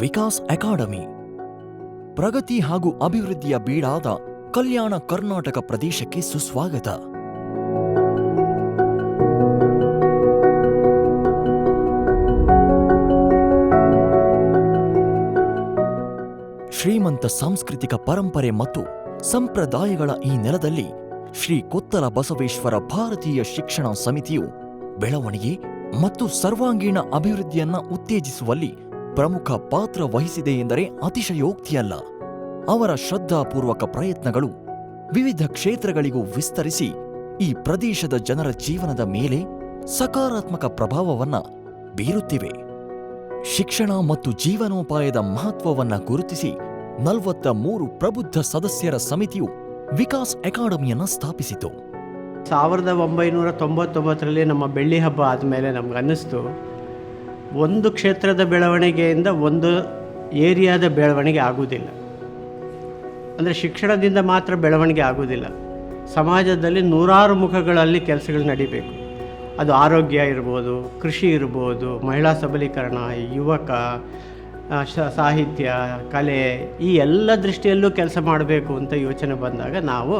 Vikas academy. ಪ್ರಗತಿ ಹಾಗೂ ಅಭಿವೃದ್ಧಿಯ ಬೀಡಾದ ಕಲ್ಯಾಣ ಕರ್ನಾಟಕ ಪ್ರದೇಶಕ್ಕೆ ಸುಸ್ವಾಗತ. ಶ್ರೀಮಂತ ಸಾಂಸ್ಕೃತಿಕ ಪರಂಪರೆ ಮತ್ತು ಸಂಪ್ರದಾಯಗಳ ಈ ನೆಲದಲ್ಲಿ ಶ್ರೀ ಕೊತ್ತಲ ಬಸವೇಶ್ವರ ಭಾರತೀಯ ಶಿಕ್ಷಣ ಸಮಿತಿಯು ಬೆಳವಣಿಗೆ ಮತ್ತು ಸರ್ವಾಂಗೀಣ ಅಭಿವೃದ್ಧಿಯನ್ನ ಉತ್ತೇಜಿಸುವಲ್ಲಿ ಪ್ರಮುಖ ಪಾತ್ರ ವಹಿಸಿದೆ ಎಂದರೆ ಅತಿಶಯೋಕ್ತಿಯಲ್ಲ. ಅವರ ಶ್ರದ್ಧಾಪೂರ್ವಕ ಪ್ರಯತ್ನಗಳು ವಿವಿಧ ಕ್ಷೇತ್ರಗಳಿಗೂ ವಿಸ್ತರಿಸಿ ಈ ಪ್ರದೇಶದ ಜನರ ಜೀವನದ ಮೇಲೆ ಸಕಾರಾತ್ಮಕ ಪ್ರಭಾವವನ್ನ ಬೀರುತ್ತಿವೆ. ಶಿಕ್ಷಣ ಮತ್ತು ಜೀವನೋಪಾಯದ ಮಹತ್ವವನ್ನು ಗುರುತಿಸಿ ನಲವತ್ತ ಮೂರು ಪ್ರಬುದ್ಧ ಸದಸ್ಯರ ಸಮಿತಿಯು ವಿಕಾಸ್ ಅಕಾಡೆಮಿಯನ್ನು ಸ್ಥಾಪಿಸಿತು. ಸಾವಿರದ ಒಂಬೈನೂರ ತೊಂಬತ್ತೊಂಬತ್ತರಲ್ಲಿ ನಮ್ಮ ಬೆಳ್ಳಿ ಹಬ್ಬ ಆದಮೇಲೆ ನಮ್ಗೆ ಅನ್ನಿಸ್ತು ಒಂದು ಕ್ಷೇತ್ರದ ಬೆಳವಣಿಗೆಯಿಂದ ಒಂದು ಏರಿಯಾದ ಬೆಳವಣಿಗೆ ಆಗುವುದಿಲ್ಲ. ಅಂದರೆ ಶಿಕ್ಷಣದಿಂದ ಮಾತ್ರ ಬೆಳವಣಿಗೆ ಆಗುವುದಿಲ್ಲ. ಸಮಾಜದಲ್ಲಿ ನೂರಾರು ಮುಖಗಳಲ್ಲಿ ಕೆಲಸಗಳು ನಡಿಬೇಕು. ಅದು ಆರೋಗ್ಯ ಇರ್ಬೋದು, ಕೃಷಿ ಇರ್ಬೋದು, ಮಹಿಳಾ ಸಬಲೀಕರಣ, ಯುವಕ ಸಾಹಿತ್ಯ, ಕಲೆ, ಈ ಎಲ್ಲ ದೃಷ್ಟಿಯಲ್ಲೂ ಕೆಲಸ ಮಾಡಬೇಕು ಅಂತ ಯೋಚನೆ ಬಂದಾಗ ನಾವು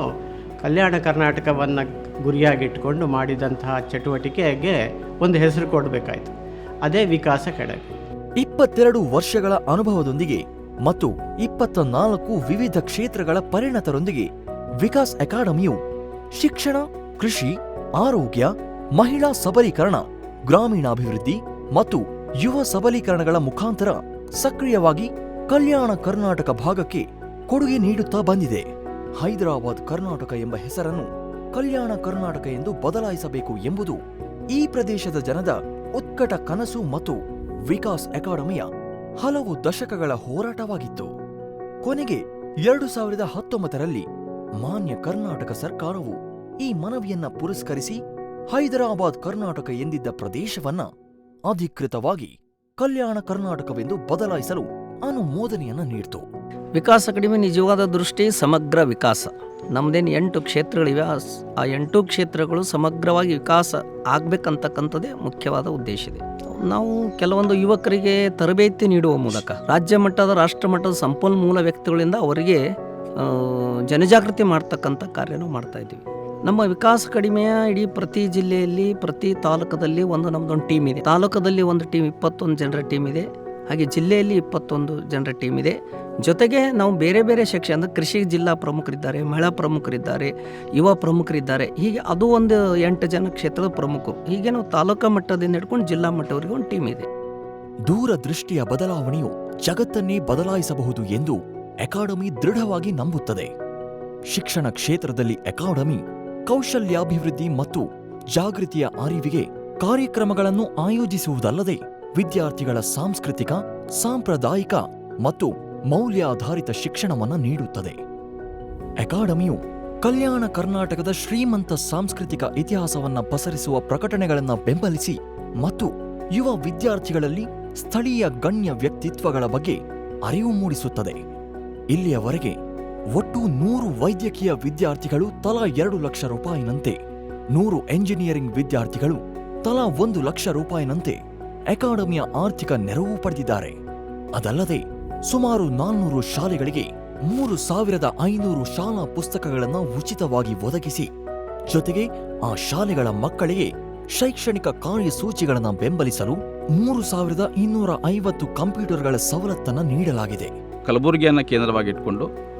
ಕಲ್ಯಾಣ ಕರ್ನಾಟಕವನ್ನು ಗುರಿಯಾಗಿಟ್ಕೊಂಡು ಮಾಡಿದಂತಹ ಚಟುವಟಿಕೆಗೆ ಒಂದು ಹೆಸರು ಕೊಡಬೇಕಾಯ್ತು. ಅದೇ ವಿಕಾಸ ಖಡಕ್. ಇಪ್ಪತ್ತೆರಡು ವರ್ಷಗಳ ಅನುಭವದೊಂದಿಗೆ ಮತ್ತು ಇಪ್ಪತ್ತ ನಾಲ್ಕು ವಿವಿಧ ಕ್ಷೇತ್ರಗಳ ಪರಿಣತರೊಂದಿಗೆ ವಿಕಾಸ್ ಅಕಾಡೆಮಿಯು ಶಿಕ್ಷಣ, ಕೃಷಿ, ಆರೋಗ್ಯ, ಮಹಿಳಾ ಸಬಲೀಕರಣ, ಗ್ರಾಮೀಣಾಭಿವೃದ್ಧಿ ಮತ್ತು ಯುವ ಸಬಲೀಕರಣಗಳ ಮುಖಾಂತರ ಸಕ್ರಿಯವಾಗಿ ಕಲ್ಯಾಣ ಕರ್ನಾಟಕ ಭಾಗಕ್ಕೆ ಕೊಡುಗೆ ನೀಡುತ್ತಾ ಬಂದಿದೆ. ಹೈದರಾಬಾದ್ ಕರ್ನಾಟಕ ಎಂಬ ಹೆಸರನ್ನು ಕಲ್ಯಾಣ ಕರ್ನಾಟಕ ಎಂದು ಬದಲಾಯಿಸಬೇಕು ಎಂಬುದು ಈ ಪ್ರದೇಶದ ಜನದ ಉತ್ಕಟ ಕನಸು ಮತ್ತು ವಿಕಾಸ್ ಅಕಾಡೆಮಿಯ ಹಲವು ದಶಕಗಳ ಹೋರಾಟವಾಗಿತ್ತು. ಕೊನೆಗೆ ಎರಡು ಸಾವಿರದ ಹತ್ತೊಂಬತ್ತರಲ್ಲಿ ಮಾನ್ಯ ಕರ್ನಾಟಕ ಸರ್ಕಾರವು ಈ ಮನವಿಯನ್ನ ಪುರಸ್ಕರಿಸಿ ಹೈದರಾಬಾದ್ ಕರ್ನಾಟಕ ಎಂದಿದ್ದ ಪ್ರದೇಶವನ್ನ ಅಧಿಕೃತವಾಗಿ ಕಲ್ಯಾಣ ಕರ್ನಾಟಕವೆಂದು ಬದಲಾಯಿಸಲು ಅನುಮೋದನೆಯನ್ನ ನೀಡಿತು. ವಿಕಾಸ ಕಡಿಮೆ ನಿಜವಾದ ದೃಷ್ಟಿ, ಸಮಗ್ರ ವಿಕಾಸ. ನಮ್ಮದೇನು ಎಂಟು ಕ್ಷೇತ್ರಗಳಿವೆ, ಆ ಎಂಟು ಕ್ಷೇತ್ರಗಳು ಸಮಗ್ರವಾಗಿ ವಿಕಾಸ ಆಗಬೇಕಂತಕ್ಕಂಥದ್ದೇ ಮುಖ್ಯವಾದ ಉದ್ದೇಶ ಇದೆ. ನಾವು ಕೆಲವೊಂದು ಯುವಕರಿಗೆ ತರಬೇತಿ ನೀಡುವ ಮೂಲಕ, ರಾಜ್ಯ ಮಟ್ಟದ, ರಾಷ್ಟ್ರ ಮಟ್ಟದ ಸಂಪನ್ಮೂಲ ವ್ಯಕ್ತಿಗಳಿಂದ ಅವರಿಗೆ ಜನಜಾಗೃತಿ ಮಾಡ್ತಕ್ಕಂಥ ಕಾರ್ಯನೂ ಮಾಡ್ತಾ ಇದ್ದೀವಿ. ನಮ್ಮ ವಿಕಾಸ ಕಡಿಮೆಯ ಇಡೀ ಪ್ರತಿ ಜಿಲ್ಲೆಯಲ್ಲಿ, ಪ್ರತಿ ತಾಲೂಕದಲ್ಲಿ ಒಂದು ನಮ್ಮದೊಂದು ಟೀಮ್ ಇದೆ. ತಾಲೂಕದಲ್ಲಿ ಒಂದು ಟೀಮ್, ಇಪ್ಪತ್ತೊಂದು ಜನರ ಟೀಮ್ ಇದೆ. ಹಾಗೆ ಜಿಲ್ಲೆಯಲ್ಲಿ ಇಪ್ಪತ್ತೊಂದು ಜನರ ಟೀಮ್ ಇದೆ. ಜೊತೆಗೆ ನಾವು ಬೇರೆ ಬೇರೆ ಸೆಕ್ಷನ್ ಅಂದರೆ ಕೃಷಿ ಜಿಲ್ಲಾ ಪ್ರಮುಖರಿದ್ದಾರೆ, ಮಹಿಳಾ ಪ್ರಮುಖರಿದ್ದಾರೆ, ಯುವ ಪ್ರಮುಖರಿದ್ದಾರೆ. ಹೀಗೆ ಅದು ಒಂದು ಎಂಟು ಜನ ಕ್ಷೇತ್ರದ ಪ್ರಮುಖರು. ಹೀಗೆ ನಾವು ತಾಲೂಕಾ ಮಟ್ಟದಿಂದ ಹಿಡ್ಕೊಂಡು ಜಿಲ್ಲಾ ಮಟ್ಟವರೆಗೂ ಒಂದು ಟೀಮ್ ಇದೆ. ದೂರದೃಷ್ಟಿಯ ಬದಲಾವಣೆಯು ಜಗತ್ತನ್ನೇ ಬದಲಾಯಿಸಬಹುದು ಎಂದು ಅಕಾಡೆಮಿ ದೃಢವಾಗಿ ನಂಬುತ್ತದೆ. ಶಿಕ್ಷಣ ಕ್ಷೇತ್ರದಲ್ಲಿ ಅಕಾಡೆಮಿ, ಕೌಶಲ್ಯಾಭಿವೃದ್ಧಿ ಮತ್ತು ಜಾಗೃತಿಯ ಅರಿವಿಗೆ ಕಾರ್ಯಕ್ರಮಗಳನ್ನು ಆಯೋಜಿಸುವುದಲ್ಲದೆ ವಿದ್ಯಾರ್ಥಿಗಳ ಸಾಂಸ್ಕೃತಿಕ, ಸಾಂಪ್ರದಾಯಿಕ ಮತ್ತು ಮೌಲ್ಯಾಧಾರಿತ ಶಿಕ್ಷಣವನ್ನು ನೀಡುತ್ತದೆ. ಅಕಾಡೆಮಿಯು ಕಲ್ಯಾಣ ಕರ್ನಾಟಕದ ಶ್ರೀಮಂತ ಸಾಂಸ್ಕೃತಿಕ ಇತಿಹಾಸವನ್ನು ಪಸರಿಸುವ ಪ್ರಕಟಣೆಗಳನ್ನು ಬೆಂಬಲಿಸಿ ಮತ್ತು ಯುವ ವಿದ್ಯಾರ್ಥಿಗಳಲ್ಲಿ ಸ್ಥಳೀಯ ಗಣ್ಯ ವ್ಯಕ್ತಿತ್ವಗಳ ಬಗ್ಗೆ ಅರಿವು ಮೂಡಿಸುತ್ತದೆ. ಇಲ್ಲಿಯವರೆಗೆ ಒಟ್ಟು ನೂರು ವೈದ್ಯಕೀಯ ವಿದ್ಯಾರ್ಥಿಗಳು ತಲಾ ಎರಡು ಲಕ್ಷ ರೂಪಾಯಿನಂತೆ, ನೂರು ಎಂಜಿನಿಯರಿಂಗ್ ವಿದ್ಯಾರ್ಥಿಗಳು ತಲಾ ಒಂದು ಲಕ್ಷ ರೂಪಾಯಿನಂತೆ ಅಕಾಡೆಮಿಯ ಆರ್ಥಿಕ ನೆರವು ಪಡೆದಿದ್ದಾರೆ. ಅದಲ್ಲದೆ, ಸುಮಾರು ನಾಲ್ನೂರು ಶಾಲೆಗಳಿಗೆ ಮೂರು ಸಾವಿರದ ಐನೂರು ಶಾಲಾ ಪುಸ್ತಕಗಳನ್ನು ಉಚಿತವಾಗಿ ಒದಗಿಸಿ, ಜೊತೆಗೆ ಆ ಶಾಲೆಗಳ ಮಕ್ಕಳಿಗೆ ಶೈಕ್ಷಣಿಕ ಕಾರ್ಯಸೂಚಿಗಳನ್ನು ಬೆಂಬಲಿಸಲು ಮೂರು ಸಾವಿರದ ಇನ್ನೂರ ಐವತ್ತು ಕಂಪ್ಯೂಟರ್ಗಳ ಸವಲತ್ತನ್ನು ನೀಡಲಾಗಿದೆ. ಕಲಬುರಗಿಯನ್ನು ಕೇಂದ್ರವಾಗಿಟ್ಟುಕೊಂಡು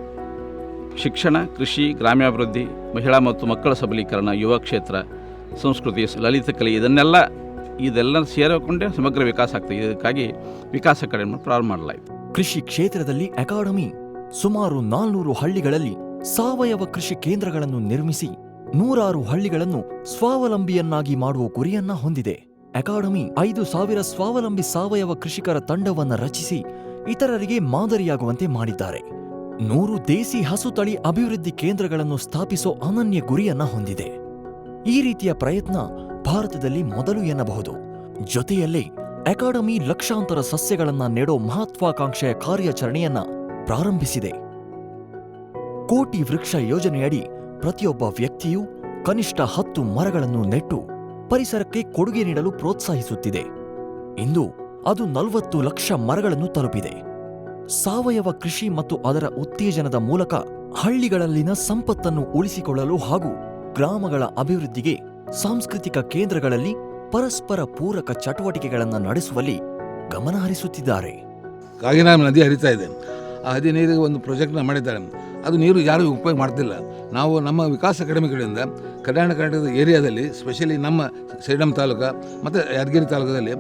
ಶಿಕ್ಷಣ, ಕೃಷಿ, ಗ್ರಾಮ್ಯಾಭಿವೃದ್ಧಿ, ಮಹಿಳಾ ಮತ್ತು ಮಕ್ಕಳ ಸಬಲೀಕರಣ, ಯುವ ಕ್ಷೇತ್ರ, ಸಂಸ್ಕೃತಿ, ಲಲಿತ ಕಲೆ ಇದನ್ನೆಲ್ಲ ಇದೆಲ್ಲ ಸೇರಿಕೊಂಡೇ ಸಮಗ್ರ ವಿಕಾಸ ಆಗ್ತದೆ. ಇದಕ್ಕಾಗಿ ವಿಕಾಸ ಅಕಾಡೆಮಿ ಪ್ರಾರಂಭ ಮಾಡಲಾಯಿತು. ಕೃಷಿ ಕ್ಷೇತ್ರದಲ್ಲಿ ಅಕಾಡೆಮಿ ಸುಮಾರು ನಾಲ್ನೂರು ಹಳ್ಳಿಗಳಲ್ಲಿ ಸಾವಯವ ಕೃಷಿ ಕೇಂದ್ರಗಳನ್ನು ನಿರ್ಮಿಸಿ ನೂರಾರು ಹಳ್ಳಿಗಳನ್ನು ಸ್ವಾವಲಂಬಿಯನ್ನಾಗಿ ಮಾಡುವ ಗುರಿಯನ್ನ ಹೊಂದಿದೆ. ಅಕಾಡೆಮಿ ಐದು ಸಾವಿರ ಸ್ವಾವಲಂಬಿ ಸಾವಯವ ಕೃಷಿಕರ ತಂಡವನ್ನ ರಚಿಸಿ ಇತರರಿಗೆ ಮಾದರಿಯಾಗುವಂತೆ ಮಾಡಿದ್ದಾರೆ. ನೂರು ದೇಸಿ ಹಸು ತಳಿ ಅಭಿವೃದ್ಧಿ ಕೇಂದ್ರಗಳನ್ನು ಸ್ಥಾಪಿಸೋ ಅನನ್ಯ ಗುರಿಯನ್ನ ಹೊಂದಿದೆ. ಈ ರೀತಿಯ ಪ್ರಯತ್ನ ಭಾರತದಲ್ಲಿ ಮೊದಲು ಎನ್ನಬಹುದು. ಜೊತೆಯಲ್ಲೇ ಅಕಾಡೆಮಿ ಲಕ್ಷಾಂತರ ಸಸ್ಯಗಳನ್ನ ನೆಡೋ ಮಹತ್ವಾಕಾಂಕ್ಷೆಯ ಕಾರ್ಯಾಚರಣೆಯನ್ನ ಪ್ರಾರಂಭಿಸಿದೆ. ಕೋಟಿ ವೃಕ್ಷ ಯೋಜನೆಯಡಿ ಪ್ರತಿಯೊಬ್ಬ ವ್ಯಕ್ತಿಯು ಕನಿಷ್ಠ ಹತ್ತು ಮರಗಳನ್ನು ನೆಟ್ಟು ಪರಿಸರಕ್ಕೆ ಕೊಡುಗೆ ನೀಡಲು ಪ್ರೋತ್ಸಾಹಿಸುತ್ತಿದೆ. ಇಂದು ಅದು ನಲವತ್ತು ಲಕ್ಷ ಮರಗಳನ್ನು ತಲುಪಿದೆ. ಸಾವಯವ ಕೃಷಿ ಮತ್ತು ಅದರ ಉತ್ತೇಜನದ ಮೂಲಕ ಹಳ್ಳಿಗಳಲ್ಲಿನ ಸಂಪತ್ತನ್ನು ಉಳಿಸಿಕೊಳ್ಳಲು ಹಾಗೂ ಗ್ರಾಮಗಳ ಅಭಿವೃದ್ಧಿಗೆ ಸಾಂಸ್ಕೃತಿಕ ಕೇಂದ್ರಗಳಲ್ಲಿ ಪರಸ್ಪರ ಪೂರಕ ಚಟುವಟಿಕೆಗಳನ್ನು ನಡೆಸುವಲ್ಲಿ ಗಮನ ಹರಿಸುತ್ತಿದ್ದಾರೆ. ಕಾಗಿನಾಮ ನದಿ ಹರಿತಾ ಇದೆ. ಆ ಹದಿ ನೀರಿಗೆ ಒಂದು ಪ್ರಾಜೆಕ್ಟ್ನ ಮಾಡಿದ್ದಾರೆ. ಅದು ನೀರು ಯಾರೂ ಉಪಯೋಗ ಮಾಡ್ತಿಲ್ಲ. ನಾವು ನಮ್ಮ ವಿಕಾಸ ಅಕಾಡೆಮಿಗಳಿಂದ ಕಲ್ಯಾಣ ಕರ್ನಾಟಕದ ಏರಿಯಾದಲ್ಲಿ ಸ್ಪೆಷಲಿ ನಮ್ಮ ಸೇಡಂ ತಾಲೂಕು ಮತ್ತು ಯಾದಗಿರಿ ತಾಲೂಕದಲ್ಲಿ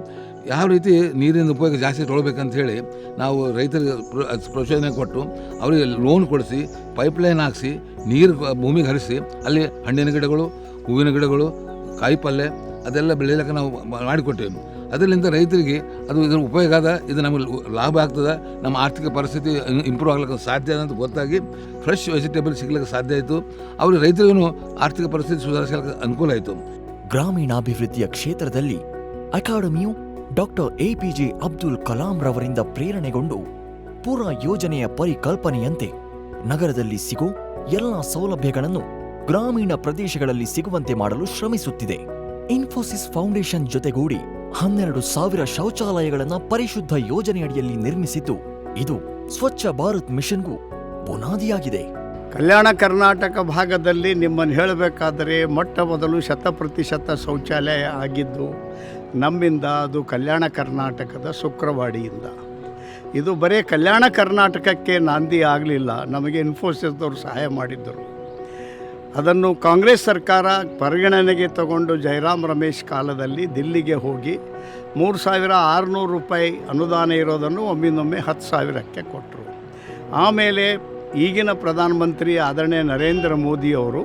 ಯಾವ ರೀತಿ ನೀರಿನ ಉಪಯೋಗ ಜಾಸ್ತಿ ತೊಗೊಳ್ಬೇಕಂತ ಹೇಳಿ ನಾವು ರೈತರಿಗೆ ಪ್ರೋತ್ಸಾಹನೆ ಕೊಟ್ಟು ಅವರಿಗೆ ಲೋನ್ ಕೊಡಿಸಿ ಪೈಪ್ಲೈನ್ ಹಾಕಿಸಿ, ನೀರು ಭೂಮಿಗೆ ಹರಿಸಿ, ಅಲ್ಲಿ ಹಣ್ಣಿನ ಗಿಡಗಳು ಹೂವಿನ ಗಿಡಗಳು ಕಾಯಿಪಲ್ಯ ಅದೆಲ್ಲ ಬೆಳೆಯಲಿಕ್ಕೆ ನಾವು ಮಾಡಿಕೊಟ್ಟೇವೆ ಅದರಿಂದ ರೈತರಿಗೆ ಅದು ಇದರ ಉಪಯೋಗ ಆದ, ಇದು ನಮಗೆ ಲಾಭ ಆಗ್ತದೆ, ನಮ್ಮ ಆರ್ಥಿಕ ಪರಿಸ್ಥಿತಿ ಇಂಪ್ರೂವ್ ಆಗ್ಲಿಕ್ಕೆ ಸಾಧ್ಯ ಅಂತ ಗೊತ್ತಾಗಿ ಫ್ರೆಶ್ ವೆಜಿಟೇಬಲ್ ಸಿಗ್ಲಿಕ್ಕೆ ಸಾಧ್ಯ ಆಯಿತು. ಅವರು ರೈತರಿಗೂ ಆರ್ಥಿಕ ಪರಿಸ್ಥಿತಿ ಸುಧಾರಿಸಲಿಕ್ಕೆ ಅನುಕೂಲ ಆಯಿತು. ಗ್ರಾಮೀಣಾಭಿವೃದ್ಧಿಯ ಕ್ಷೇತ್ರದಲ್ಲಿ ಅಕಾಡೆಮಿಯು doctor A P J Abdul Kalam ರವರಿಂದ ಪ್ರೇರಣೆಗೊಂಡು ಪೂರ್ಣ ಯೋಜನೆಯ ಪರಿಕಲ್ಪನೆಯಂತೆ ನಗರದಲ್ಲಿ ಸಿಗೋ ಎಲ್ಲ ಸೌಲಭ್ಯಗಳನ್ನು ಗ್ರಾಮೀಣ ಪ್ರದೇಶಗಳಲ್ಲಿ ಸಿಗುವಂತೆ ಮಾಡಲು ಶ್ರಮಿಸುತ್ತಿದೆ. ಇನ್ಫೋಸಿಸ್ ಫೌಂಡೇಶನ್ ಜೊತೆಗೂಡಿ ಹನ್ನೆರಡು ಸಾವಿರ ಶೌಚಾಲಯಗಳನ್ನು ಪರಿಶುದ್ಧ ಯೋಜನೆಯಡಿಯಲ್ಲಿ ನಿರ್ಮಿಸಿದ್ದು, ಇದು ಸ್ವಚ್ಛ ಭಾರತ್ ಮಿಷನ್ಗೂ ಬುನಾದಿಯಾಗಿದೆ. ಕಲ್ಯಾಣ ಕರ್ನಾಟಕ ಭಾಗದಲ್ಲಿ ನಿಮ್ಮನ್ನು ಹೇಳಬೇಕಾದರೆ ಮೊಟ್ಟ ಮೊದಲು ಶತಪ್ರತಿಶತ ಶೌಚಾಲಯ ಆಗಿದ್ದು, ನಮ್ಮಿಂದ ಅದು ಕಲ್ಯಾಣ ಕರ್ನಾಟಕದ ಶುಕ್ರವಾಡಿಯಿಂದ. ಇದು ಬರೀ ಕಲ್ಯಾಣ ಕರ್ನಾಟಕಕ್ಕೆ ನಾಂದಿ ಆಗಲಿಲ್ಲ, ನಮಗೆ ಇನ್ಫೋಸಿಸ್ದವರು ಸಹಾಯ ಮಾಡಿದ್ದರು. ಅದನ್ನು ಕಾಂಗ್ರೆಸ್ ಸರ್ಕಾರ ಪರಿಗಣನೆಗೆ ತಗೊಂಡು ಜಯರಾಮ್ ರಮೇಶ್ ಕಾಲದಲ್ಲಿ ದಿಲ್ಲಿಗೆ ಹೋಗಿ ಮೂರು ಸಾವಿರ ಆರುನೂರು ರೂಪಾಯಿ ಅನುದಾನ ಇರೋದನ್ನು ಒಮ್ಮಿಂದೊಮ್ಮೆ ಹತ್ತು ಸಾವಿರಕ್ಕೆ ಕೊಟ್ಟರು. ಆಮೇಲೆ ಈಗಿನ ಪ್ರಧಾನಮಂತ್ರಿ ಆದರಣೀಯ ನರೇಂದ್ರ ಮೋದಿಯವರು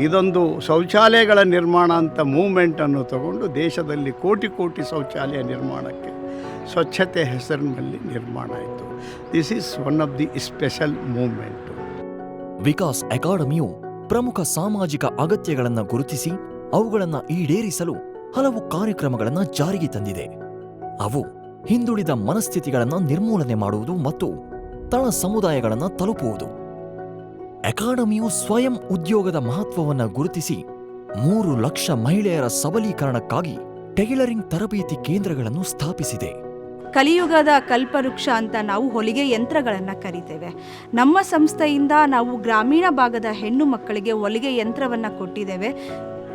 ಇದೊಂದು ಶೌಚಾಲಯಗಳ ನಿರ್ಮಾಣ ಅಂತ ಮೂಮೆಂಟನ್ನು ತಗೊಂಡು ದೇಶದಲ್ಲಿ ಕೋಟಿ ಕೋಟಿ ಶೌಚಾಲಯ ನಿರ್ಮಾಣಕ್ಕೆ ಸ್ವಚ್ಛತೆ ಹೆಸರಿನಲ್ಲಿ ನಿರ್ಮಾಣ ಆಯಿತು. This is one of the special moment Vikas ಅಕಾಡೆಮಿಯು ಪ್ರಮುಖ ಸಾಮಾಜಿಕ ಅಗತ್ಯಗಳನ್ನು ಗುರುತಿಸಿ ಅವುಗಳನ್ನು ಈಡೇರಿಸಲು ಹಲವು ಕಾರ್ಯಕ್ರಮಗಳನ್ನು ಜಾರಿಗೆ ತಂದಿದೆ. ಅವು ಹಿಂದುಳಿದ ಮನಸ್ಥಿತಿಗಳನ್ನು ನಿರ್ಮೂಲನೆ ಮಾಡುವುದು ಮತ್ತು ತಳ ಸಮುದಾಯಗಳನ್ನು ತಲುಪುವುದು. ಅಕಾಡೆಮಿಯು ಸ್ವಯಂ ಉದ್ಯೋಗದ ಮಹತ್ವವನ್ನು ಗುರುತಿಸಿ ಮೂರು ಲಕ್ಷ ಮಹಿಳೆಯರ ಸಬಲೀಕರಣಕ್ಕಾಗಿ ಟೈಲರಿಂಗ್ ತರಬೇತಿ ಕೇಂದ್ರಗಳನ್ನು ಸ್ಥಾಪಿಸಿದೆ. ಕಲಿಯುಗದ ಕಲ್ಪವೃಕ್ಷ ಅಂತ ನಾವು ಹೊಲಿಗೆ ಯಂತ್ರಗಳನ್ನು ಕರಿತೇವೆ. ನಮ್ಮ ಸಂಸ್ಥೆಯಿಂದ ನಾವು ಗ್ರಾಮೀಣ ಭಾಗದ ಹೆಣ್ಣು ಮಕ್ಕಳಿಗೆ ಹೊಲಿಗೆ ಯಂತ್ರವನ್ನು ಕೊಟ್ಟಿದ್ದೇವೆ.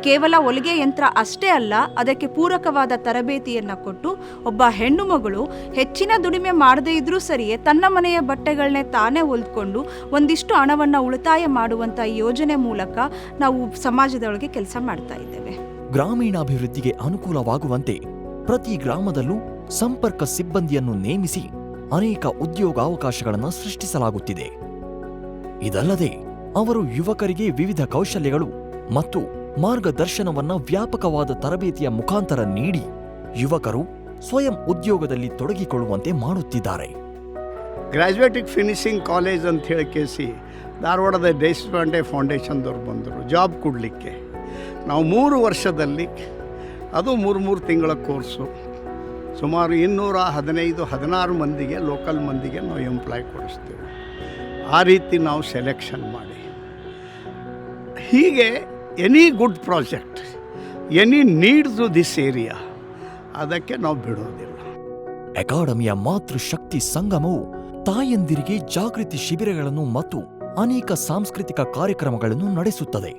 ಕೇವಲ ಹೊಲಿಗೆ ಯಂತ್ರ ಅಷ್ಟೇ ಅಲ್ಲ, ಅದಕ್ಕೆ ಪೂರಕವಾದ ತರಬೇತಿಯನ್ನು ಕೊಟ್ಟು ಒಬ್ಬ ಹೆಣ್ಣು ಮಗಳು ಹೆಚ್ಚಿನ ದುಡಿಮೆ ಮಾಡದೇ ಇದ್ರೂ ಸರಿಯೇ ತನ್ನ ಮನೆಯ ಬಟ್ಟೆಗಳನ್ನೇ ತಾನೇ ಹೊಲ್ಕೊಂಡು ಒಂದಿಷ್ಟು ಹಣವನ್ನು ಉಳಿತಾಯ ಮಾಡುವಂಥ ಯೋಜನೆ ಮೂಲಕ ನಾವು ಸಮಾಜದೊಳಗೆ ಕೆಲಸ ಮಾಡ್ತಾ ಇದ್ದೇವೆ. ಗ್ರಾಮೀಣಾಭಿವೃದ್ಧಿಗೆ ಅನುಕೂಲವಾಗುವಂತೆ ಪ್ರತಿ ಗ್ರಾಮದಲ್ಲೂ ಸಂಪರ್ಕ ಸಿಬ್ಬಂದಿಯನ್ನು ನೇಮಿಸಿ ಅನೇಕ ಉದ್ಯೋಗಾವಕಾಶಗಳನ್ನು ಸೃಷ್ಟಿಸಲಾಗುತ್ತಿದೆ. ಇದಲ್ಲದೆ ಅವರು ಯುವಕರಿಗೆ ವಿವಿಧ ಕೌಶಲ್ಯಗಳು ಮತ್ತು ಮಾರ್ಗದರ್ಶನವನ್ನ ವ್ಯಾಪಕವಾದ ತರಬೇತಿಯ ಮುಖಾಂತರ ನೀಡಿ ಯುವಕರು ಸ್ವಯಂ ಉದ್ಯೋಗದಲ್ಲಿ ತೊಡಗಿಕೊಳ್ಳುವಂತೆ ಮಾಡುತ್ತಿದ್ದಾರೆ. ಗ್ರ್ಯಾಜುಯೇಟಿಗೆ ಫಿನಿಶಿಂಗ್ ಕಾಲೇಜ್ ಅಂತ ಹೇಳಿ ಕೇಸಿ ಧಾರವಾಡದ ದೇಶಪಾಂಡೆ ಫೌಂಡೇಶನ್ದವ್ರು ಬಂದರು ಜಾಬ್ ಕೊಡಲಿಕ್ಕೆ. ನಾವು ಮೂರು ವರ್ಷದಲ್ಲಿ, ಅದು ಮೂರು ಮೂರು ತಿಂಗಳ ಕೋರ್ಸು ಸುಮಾರು ಇನ್ನೂರ ಹದಿನೈದು, ಹದಿನಾರು ಮಂದಿಗೆ ಲೋಕಲ್ ಮಂದಿಗೆ ನಾವು ಎಂಪ್ಲಾಯ್ ಕೊಡಿಸ್ತೇವೆ. ಆ ರೀತಿ ನಾವು ಸೆಲೆಕ್ಷನ್ ಮಾಡಿ. ಹೀಗೆ any good project any needs this area ಅದಕ್ಕೆ ನಾವು ಬಿಡೋದಿಲ್ಲ. ಅಕಾಡೆಮಿಯ ಮಾತೃಶಕ್ತಿ ಸಂಗಮವು ತಾಯಂದಿರಿಗೆ ಜಾಗೃತಿ ಶಿಬಿರಗಳನ್ನು ಮತ್ತು ಅನೇಕ ಸಾಂಸ್ಕೃತಿಕ ಕಾರ್ಯಕ್ರಮಗಳನ್ನು ನಡೆಸುತ್ತದೆ.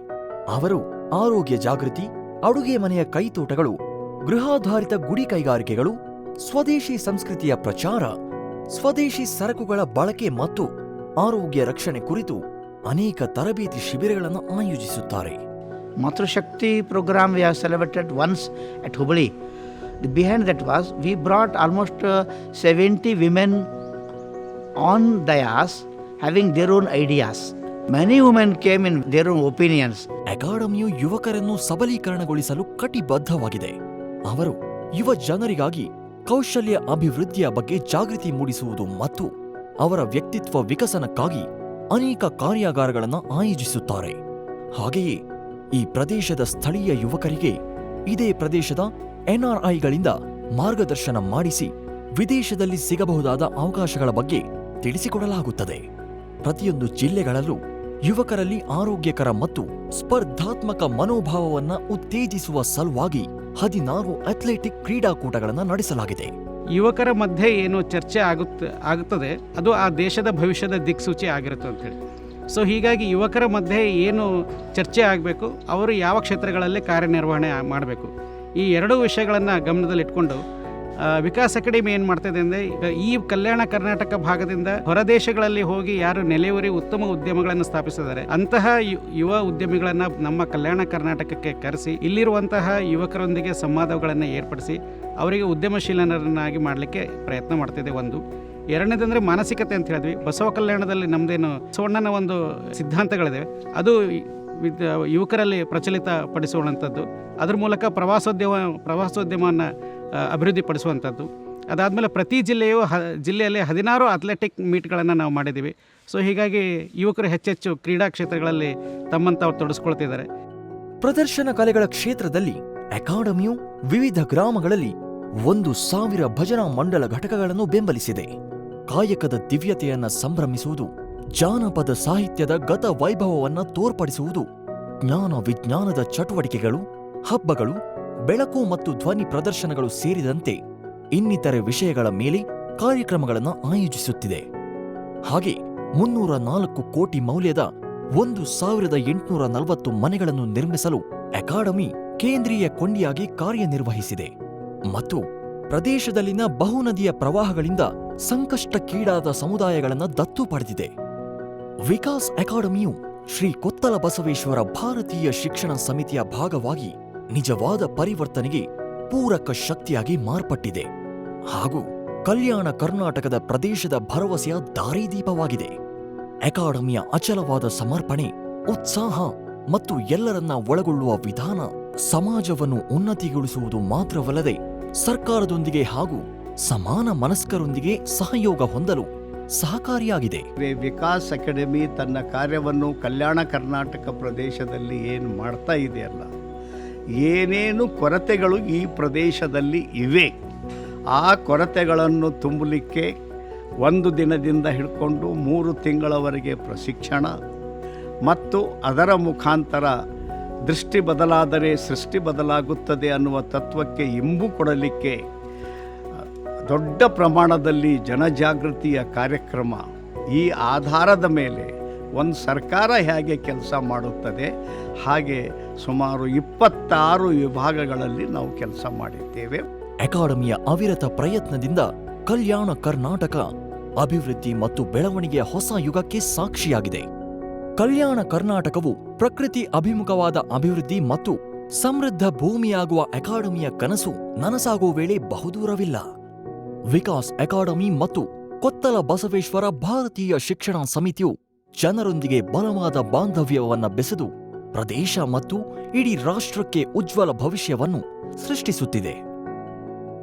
ಅವರು ಆರೋಗ್ಯ ಜಾಗೃತಿ, ಅಡುಗೆ ಮನೆಯ ಕೈತೋಟಗಳು, ಗೃಹಾಧಾರಿತ ಗುಡಿ ಕೈಗಾರಿಕೆಗಳು ಸ್ವದೇಶಿ ಸಂಸ್ಕೃತಿಯ ಪ್ರಚಾರ ಸ್ವದೇಶಿ ಸರಕುಗಳ ಬಳಕೆ ಮತ್ತು ಆರೋಗ್ಯ ರಕ್ಷಣೆ ಕುರಿತು ಅನೇಕ ತರಬೇತಿ ಶಿಬಿರಗಳನ್ನು ಆಯೋಜಿಸುತ್ತಾರೆ ಮಾತೃಶಕ್ತಿ program we have celebrated once at Hubballi behind that was we brought almost seventy 70 women on having their own ideas. Many women came in their own opinions. ಅಕಾಡೆಮಿಯು ಯುವಕರನ್ನು ಸಬಲೀಕರಣಗೊಳಿಸಲು ಕಟಿಬದ್ಧವಾಗಿದೆ ಅವರು ಯುವ ಜನರಿಗಾಗಿ ಕೌಶಲ್ಯ ಅಭಿವೃದ್ಧಿಯ ಬಗ್ಗೆ ಜಾಗೃತಿ ಮೂಡಿಸುವುದು ಮತ್ತು ಅವರ ವ್ಯಕ್ತಿತ್ವ ವಿಕಸನಕ್ಕಾಗಿ ಅನೇಕ ಕಾರ್ಯಾಗಾರಗಳನ್ನು ಆಯೋಜಿಸುತ್ತಾರೆ. ಹಾಗೆಯೇ ಈ ಪ್ರದೇಶದ ಸ್ಥಳೀಯ ಯುವಕರಿಗೆ ಇದೇ ಪ್ರದೇಶದ ಎನ್ಆರ್ಐಗಳಿಂದ ಮಾರ್ಗದರ್ಶನ ಮಾಡಿಸಿ ವಿದೇಶದಲ್ಲಿ ಸಿಗಬಹುದಾದ ಅವಕಾಶಗಳ ಬಗ್ಗೆ ತಿಳಿಸಿಕೊಡಲಾಗುತ್ತದೆ. ಪ್ರತಿಯೊಂದು ಜಿಲ್ಲೆಗಳಲ್ಲೂ ಯುವಕರಲ್ಲಿ ಆರೋಗ್ಯಕರ ಮತ್ತು ಸ್ಪರ್ಧಾತ್ಮಕ ಮನೋಭಾವವನ್ನು ಉತ್ತೇಜಿಸುವ ಸಲುವಾಗಿ ಹದಿನಾರು ಅಥ್ಲೆಟಿಕ್ ಕ್ರೀಡಾಕೂಟಗಳನ್ನು ನಡೆಸಲಾಗಿದೆ. ಯುವಕರ ಮಧ್ಯೆ ಏನು ಚರ್ಚೆ ಆಗುತ್ತೆ ಆಗುತ್ತದೆ, ಅದು ಆ ದೇಶದ ಭವಿಷ್ಯದ ದಿಕ್ಸೂಚಿ ಆಗಿರುತ್ತೆ ಅಂತೇಳಿ ಸೊ ಹೀಗಾಗಿ ಯುವಕರ ಮಧ್ಯೆ ಏನು ಚರ್ಚೆ ಆಗಬೇಕು, ಅವರು ಯಾವ ಕ್ಷೇತ್ರಗಳಲ್ಲಿ ಕಾರ್ಯನಿರ್ವಹಣೆ ಮಾಡಬೇಕು, ಈ ಎರಡೂ ವಿಷಯಗಳನ್ನು ಗಮನದಲ್ಲಿಟ್ಕೊಂಡು ವಿಕಾಸ್ ಅಕಾಡೆಮಿ ಏನು ಮಾಡ್ತಾಯಿದೆ ಅಂದರೆ ಈ ಕಲ್ಯಾಣ ಕರ್ನಾಟಕ ಭಾಗದಿಂದ ಹೊರದೇಶಗಳಲ್ಲಿ ಹೋಗಿ ಯಾರು ನೆಲೆಯೂರಿ ಉತ್ತಮ ಉದ್ಯಮಗಳನ್ನು ಸ್ಥಾಪಿಸಿದ್ದಾರೆ, ಅಂತಹ ಯುವ ಉದ್ಯಮಿಗಳನ್ನು ನಮ್ಮ ಕಲ್ಯಾಣ ಕರ್ನಾಟಕಕ್ಕೆ ಕರೆಸಿ, ಇಲ್ಲಿರುವಂತಹ ಯುವಕರೊಂದಿಗೆ ಸಂವಾದಗಳನ್ನು ಏರ್ಪಡಿಸಿ, ಅವರಿಗೆ ಉದ್ಯಮಶೀಲನರನ್ನಾಗಿ ಮಾಡಲಿಕ್ಕೆ ಪ್ರಯತ್ನ ಮಾಡ್ತಿದೆ ಒಂದು. ಎರಡನೇದಂದರೆ ಮಾನಸಿಕತೆ ಅಂತ ಹೇಳಿದ್ವಿ. ಬಸವ ಕಲ್ಯಾಣದಲ್ಲಿ ನಮ್ಮದೇನು ಸುವರ್ಣನ ಒಂದು ಸಿದ್ಧಾಂತಗಳಿದೆ ಅದು ಯುವಕರಲ್ಲಿ ಪ್ರಚಲಿತ ಪಡಿಸುವಂಥದ್ದು ಅದ್ರ ಮೂಲಕ ಪ್ರವಾಸೋದ್ಯಮ, ಪ್ರವಾಸೋದ್ಯಮವನ್ನು ಅಭಿವೃದ್ಧಿಪಡಿಸುವಂಥದ್ದು. ಅದಾದಮೇಲೆ ಪ್ರತಿ ಜಿಲ್ಲೆಯು ಹ, ಜಿಲ್ಲೆಯಲ್ಲಿ ಹದಿನಾರು ಅಥ್ಲೆಟಿಕ್ ಮೀಟ್ಗಳನ್ನು ನಾವು ಮಾಡಿದ್ದೀವಿ. ಸೊ, ಹೀಗಾಗಿ ಯುವಕರು ಹೆಚ್ಚೆಚ್ಚು ಕ್ರೀಡಾ ಕ್ಷೇತ್ರಗಳಲ್ಲಿ ತಮ್ಮಂತ ತೊಡಸ್ಕೊಳ್ತಿದ್ದಾರೆ. ಪ್ರದರ್ಶನ ಕಲೆಗಳ ಕ್ಷೇತ್ರದಲ್ಲಿ ಅಕಾಡೆಮಿಯು ವಿವಿಧ ಗ್ರಾಮಗಳಲ್ಲಿ ಒಂದು ಸಾವಿರ ಭಜನಾ ಮಂಡಲ ಘಟಕಗಳನ್ನು ಬೆಂಬಲಿಸಿದೆ. ಕಾಯಕದ ದಿವ್ಯತೆಯನ್ನು ಸಂಭ್ರಮಿಸುವುದು, ಜಾನಪದ ಸಾಹಿತ್ಯದ ಗತ ವೈಭವವನ್ನು ತೋರ್ಪಡಿಸುವುದು, ಜ್ಞಾನ ವಿಜ್ಞಾನದ ಚಟುವಟಿಕೆಗಳು, ಹಬ್ಬಗಳು ಬೆಳಕು ಮತ್ತು ಧ್ವನಿ ಪ್ರದರ್ಶನಗಳು ಸೇರಿದಂತೆ ಇನ್ನಿತರೆ ವಿಷಯಗಳ ಮೇಲೆ ಕಾರ್ಯಕ್ರಮಗಳನ್ನು ಆಯೋಜಿಸುತ್ತಿದೆ. ಹಾಗೆ ಮುನ್ನೂರ ನಾಲ್ಕು ಕೋಟಿ ಮೌಲ್ಯದ ಒಂದು ಸಾವಿರದ ಎಂಟುನೂರ ನಲವತ್ತು ಮನೆಗಳನ್ನು ನಿರ್ಮಿಸಲು ಅಕಾಡೆಮಿ ಕೇಂದ್ರೀಯ ಕೊಂಡಿಯಾಗಿ ಕಾರ್ಯನಿರ್ವಹಿಸಿದೆ. ಮತ್ತು ಪ್ರದೇಶದಲ್ಲಿನ ಬಹುನದಿಯ ಪ್ರವಾಹಗಳಿಂದ ಸಂಕಷ್ಟಕ್ಕೀಡಾದ ಸಮುದಾಯಗಳನ್ನು ದತ್ತು ಪಡೆದಿದೆ. ವಿಕಾಸ್ ಅಕಾಡೆಮಿಯು ಶ್ರೀ ಕೊತ್ತಲ ಬಸವೇಶ್ವರ ಭಾರತೀಯ ಶಿಕ್ಷಣ ಸಮಿತಿಯ ಭಾಗವಾಗಿ ನಿಜವಾದ ಪರಿವರ್ತನೆಗೆ ಪೂರಕ ಶಕ್ತಿಯಾಗಿ ಮಾರ್ಪಟ್ಟಿದೆ. ಹಾಗೂ ಕಲ್ಯಾಣ ಕರ್ನಾಟಕದ ಪ್ರದೇಶದ ಭರವಸೆಯ ದಾರಿದೀಪವಾಗಿದೆ. ಅಕಾಡೆಮಿಯ ಅಚಲವಾದ ಸಮರ್ಪಣೆ, ಉತ್ಸಾಹ ಮತ್ತು ಎಲ್ಲರನ್ನ ಒಳಗೊಳ್ಳುವ ವಿಧಾನ ಸಮಾಜವನ್ನು ಉನ್ನತಿಗೊಳಿಸುವುದು ಮಾತ್ರವಲ್ಲದೆ ಸರ್ಕಾರದೊಂದಿಗೆ ಹಾಗೂ ಸಮಾನ ಮನಸ್ಕರೊಂದಿಗೆ ಸಹಯೋಗ ಹೊಂದಲು ಸಹಕಾರಿಯಾಗಿದೆ. ವಿಕಾಸ್ ಅಕಾಡೆಮಿ ತನ್ನ ಕಾರ್ಯವನ್ನು ಕಲ್ಯಾಣ ಕರ್ನಾಟಕ ಪ್ರದೇಶದಲ್ಲಿ ಏನು ಮಾಡ್ತಾ ಇದೆಯಲ್ಲ ಏನೇನು ಕೊರತೆಗಳು ಈ ಪ್ರದೇಶದಲ್ಲಿ ಇವೆ, ಆ ಕೊರತೆಗಳನ್ನು ತುಂಬಲಿಕ್ಕೆ ಒಂದು ದಿನದಿಂದ ಹಿಡ್ಕೊಂಡು ಮೂರು ತಿಂಗಳವರೆಗೆ ಪ್ರಶಿಕ್ಷಣ ಮತ್ತು ಅದರ ಮುಖಾಂತರ ದೃಷ್ಟಿ ಬದಲಾದರೆ ಸೃಷ್ಟಿ ಬದಲಾಗುತ್ತದೆ ಅನ್ನುವ ತತ್ವಕ್ಕೆ ಇಂಬು ಕೊಡಲಿಕ್ಕೆ ದೊಡ್ಡ ಪ್ರಮಾಣದಲ್ಲಿ ಜನಜಾಗೃತಿಯ ಕಾರ್ಯಕ್ರಮ ಈ ಆಧಾರದ ಮೇಲೆ ಒಂದು ಸರ್ಕಾರ ಹೇಗೆ ಕೆಲಸ ಮಾಡುತ್ತದೆ, ಹಾಗೆ ಸುಮಾರು ಇಪ್ಪತ್ತಾರು ವಿಭಾಗಗಳಲ್ಲಿ ನಾವು ಕೆಲಸ ಮಾಡಿದ್ದೇವೆ. ಅಕಾಡೆಮಿಯ ಅವಿರತ ಪ್ರಯತ್ನದಿಂದ ಕಲ್ಯಾಣ ಕರ್ನಾಟಕ ಅಭಿವೃದ್ಧಿ ಮತ್ತು ಬೆಳವಣಿಗೆಯ ಹೊಸ ಯುಗಕ್ಕೆ ಸಾಕ್ಷಿಯಾಗಿದೆ. ಕಲ್ಯಾಣ ಕರ್ನಾಟಕವು ಪ್ರಕೃತಿ ಅಭಿಮುಖವಾದ ಅಭಿವೃದ್ಧಿ ಮತ್ತು ಸಮೃದ್ಧ ಭೂಮಿಯಾಗುವ ಅಕಾಡೆಮಿಯ ಕನಸು ನನಸಾಗುವ ವೇಳೆ ಬಹುದೂರವಿಲ್ಲ. ವಿಕಾಸ್ ಅಕಾಡೆಮಿ ಮತ್ತು ಕೊತ್ತಲ ಬಸವೇಶ್ವರ ಭಾರತೀಯ ಶಿಕ್ಷಣ ಸಮಿತಿಯು ಜನರೊಂದಿಗೆ ಬಲವಾದ ಬಾಂಧವ್ಯವನ್ನು ಬೆಸೆದು ಪ್ರದೇಶ ಮತ್ತು ಇಡೀ ರಾಷ್ಟ್ರಕ್ಕೆ ಉಜ್ವಲ ಭವಿಷ್ಯವನ್ನು ಸೃಷ್ಟಿಸುತ್ತಿದೆ.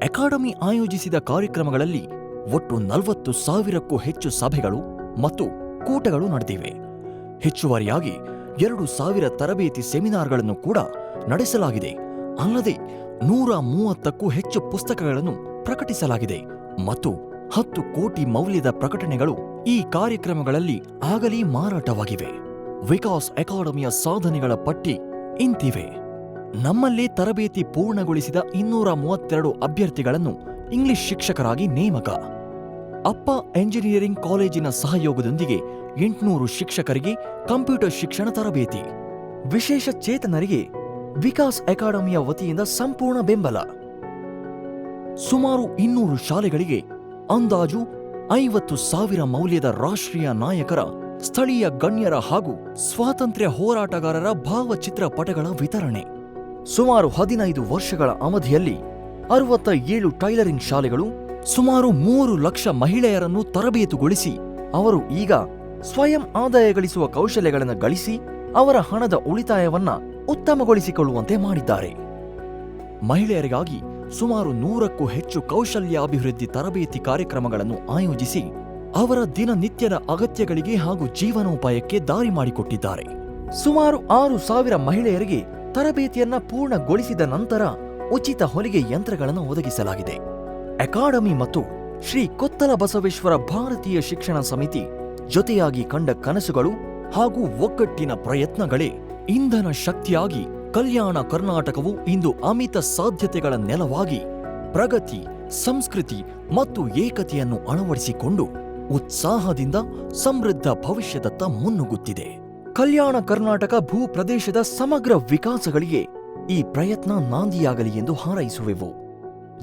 ಅಕಾಡೆಮಿ ಆಯೋಜಿಸಿದ ಕಾರ್ಯಕ್ರಮಗಳಲ್ಲಿ ಒಟ್ಟು ನಲವತ್ತು ಸಾವಿರಕ್ಕೂ ಹೆಚ್ಚು ಸಭೆಗಳು ಮತ್ತು ಕೂಟಗಳು ನಡೆದಿವೆ. ಹೆಚ್ಚುವರಿಯಾಗಿ ಎರಡು ಸಾವಿರ ತರಬೇತಿ ಸೆಮಿನಾರ್ಗಳನ್ನು ಕೂಡ ನಡೆಸಲಾಗಿದೆ. ಅಲ್ಲದೆ ನೂರ ಮೂವತ್ತಕ್ಕೂ ಹೆಚ್ಚು ಪುಸ್ತಕಗಳನ್ನು ಪ್ರಕಟಿಸಲಾಗಿದೆ ಮತ್ತು ಹತ್ತು ಕೋಟಿ ಮೌಲ್ಯದ ಪ್ರಕಟಣೆಗಳು ಈ ಕಾರ್ಯಕ್ರಮಗಳಲ್ಲಿ ಆಗಲಿ ಮಾರಾಟವಾಗಿವೆ. ವಿಕಾಸ್ ಅಕಾಡೆಮಿಯ ಸಾಧನೆಗಳ ಪಟ್ಟಿ ಇಂತಿವೆ. ನಮ್ಮಲ್ಲಿ ತರಬೇತಿ ಪೂರ್ಣಗೊಳಿಸಿದ ಇನ್ನೂರ ಮೂವತ್ತೆರಡು ಅಭ್ಯರ್ಥಿಗಳನ್ನು ಇಂಗ್ಲಿಷ್ ಶಿಕ್ಷಕರಾಗಿ ನೇಮಕ. ಅಪ್ಪ ಎಂಜಿನಿಯರಿಂಗ್ ಕಾಲೇಜಿನ ಸಹಯೋಗದೊಂದಿಗೆ ಎಂಟುನೂರು ಶಿಕ್ಷಕರಿಗೆ ಕಂಪ್ಯೂಟರ್ ಶಿಕ್ಷಣ ತರಬೇತಿ. ವಿಶೇಷ ಚೇತನರಿಗೆ ವಿಕಾಸ್ ಅಕಾಡೆಮಿಯ ವತಿಯಿಂದ ಸಂಪೂರ್ಣ ಬೆಂಬಲ. ಸುಮಾರು ಇನ್ನೂರು ಶಾಲೆಗಳಿಗೆ ಅಂದಾಜು ಐವತ್ತು ಸಾವಿರ ಮೌಲ್ಯದ ರಾಷ್ಟ್ರೀಯ ನಾಯಕರ, ಸ್ಥಳೀಯ ಗಣ್ಯರ ಹಾಗೂ ಸ್ವಾತಂತ್ರ್ಯ ಹೋರಾಟಗಾರರ ಭಾವಚಿತ್ರ ಪಟಗಳ ವಿತರಣೆ. ಸುಮಾರು ಹದಿನೈದು ವರ್ಷಗಳ ಅವಧಿಯಲ್ಲಿ ಅರವತ್ತ ಏಳು ಟೈಲರಿಂಗ್ ಶಾಲೆಗಳು, ಸುಮಾರು ಮೂರು ಲಕ್ಷ ಮಹಿಳೆಯರನ್ನು ತರಬೇತುಗೊಳಿಸಿ, ಅವರು ಈಗ ಸ್ವಯಂ ಆದಾಯ ಗಳಿಸುವ ಕೌಶಲ್ಯಗಳನ್ನು ಗಳಿಸಿ ಅವರ ಹಣದ ಉಳಿತಾಯವನ್ನ ಉತ್ತಮಗೊಳಿಸಿಕೊಳ್ಳುವಂತೆ ಮಾಡಿದ್ದಾರೆ. ಮಹಿಳೆಯರಿಗಾಗಿ ಸುಮಾರು ನೂರಕ್ಕೂ ಹೆಚ್ಚು ಕೌಶಲ್ಯಾಭಿವೃದ್ಧಿ ತರಬೇತಿ ಕಾರ್ಯಕ್ರಮಗಳನ್ನು ಆಯೋಜಿಸಿ ಅವರ ದಿನನಿತ್ಯದ ಅಗತ್ಯಗಳಿಗೆ ಹಾಗೂ ಜೀವನೋಪಾಯಕ್ಕೆ ದಾರಿ ಮಾಡಿಕೊಟ್ಟಿದ್ದಾರೆ. ಸುಮಾರು ಆರು ಸಾವಿರ ಮಹಿಳೆಯರಿಗೆ ತರಬೇತಿಯನ್ನ ಪೂರ್ಣಗೊಳಿಸಿದ ನಂತರ ಉಚಿತ ಹೊಲಿಗೆ ಯಂತ್ರಗಳನ್ನು ಒದಗಿಸಲಾಗಿದೆ. ಅಕಾಡೆಮಿ ಮತ್ತು ಶ್ರೀ ಕೊತ್ತಲ ಬಸವೇಶ್ವರ ಭಾರತೀಯ ಶಿಕ್ಷಣ ಸಮಿತಿ ಜೊತೆಯಾಗಿ ಕಂಡ ಕನಸುಗಳು ಹಾಗೂ ಒಗ್ಗಟ್ಟಿನ ಪ್ರಯತ್ನಗಳೇ ಇಂಧನ ಶಕ್ತಿಯಾಗಿ ಕಲ್ಯಾಣ ಕರ್ನಾಟಕವು ಇಂದು ಅಮಿತ ಸಾಧ್ಯತೆಗಳ ನೆಲವಾಗಿ ಪ್ರಗತಿ, ಸಂಸ್ಕೃತಿ ಮತ್ತು ಏಕತೆಯನ್ನು ಅಳವಡಿಸಿಕೊಂಡು ಉತ್ಸಾಹದಿಂದ ಸಮೃದ್ಧ ಭವಿಷ್ಯದತ್ತ ಮುನ್ನುಗ್ಗುತ್ತಿದೆ. ಕಲ್ಯಾಣ ಕರ್ನಾಟಕ ಭೂ ಪ್ರದೇಶದ ಸಮಗ್ರ ವಿಕಾಸಗಳಿಗೆ ಈ ಪ್ರಯತ್ನ ನಾಂದಿಯಾಗಲಿ ಎಂದು ಹಾರೈಸುವೆವು.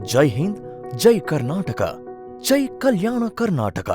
ಜೈ ಹಿಂದ್, ಜೈ ಕರ್ನಾಟಕ, ಜೈ ಕಲ್ಯಾಣ ಕರ್ನಾಟಕ.